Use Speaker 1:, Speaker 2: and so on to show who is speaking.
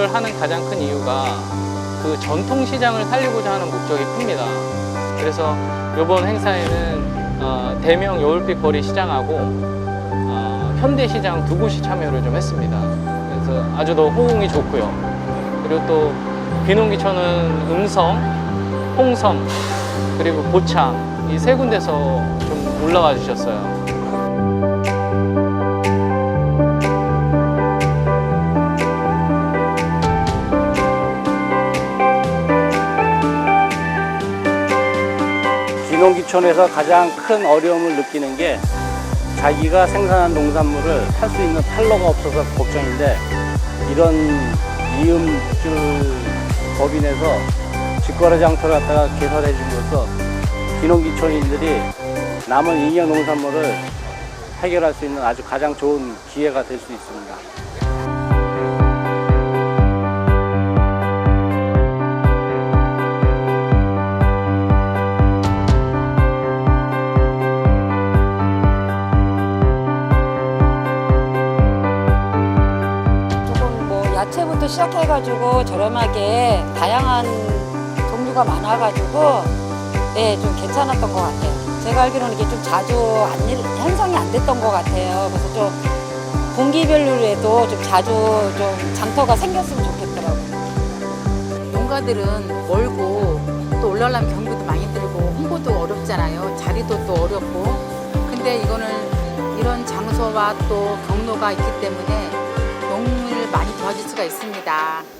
Speaker 1: 이거를 하는 가장 큰 이유가 그 전통 시장을 살리고자 하는 목적이 큽니다. 그래서 이번 행사에는 어, 대명 여울빛 거리 시장하고 어, 현대 시장 두 곳이 참여를 좀 했습니다. 그래서 아주 더 호응이 좋고요. 그리고 또 귀농귀촌은 음성, 홍성, 그리고 고창 이 세 군데서 좀 올라와 주셨어요.
Speaker 2: 귀농귀촌에서 가장 큰 어려움을 느끼는 게 자기가 생산한 농산물을 팔 수 있는 팔로가 없어서 걱정인데 이런 이음줄 법인에서 직거래 장터를 갖다가 개설해 줌으로써 귀농귀촌인들이 남은 인형 농산물을 해결할 수 있는 아주 가장 좋은 기회가 될 수 있습니다.
Speaker 3: 시작해가지고 저렴하게 다양한 종류가 많아가지고 네, 좀 괜찮았던 것 같아요. 제가 알기로는 이게 좀 자주 안, 일- 현상이 안 됐던 것 같아요. 그래서 좀 분기별로 해도 좀 자주 좀 장터가 생겼으면 좋겠더라고요.
Speaker 4: 농가들은 멀고 또 올라가려면 경비도 많이 들고 홍보도 어렵잖아요. 자리도 또 어렵고. 근데 이거는 이런 장소와 또 경로가 있기 때문에 많이 도와줄 수가 있습니다.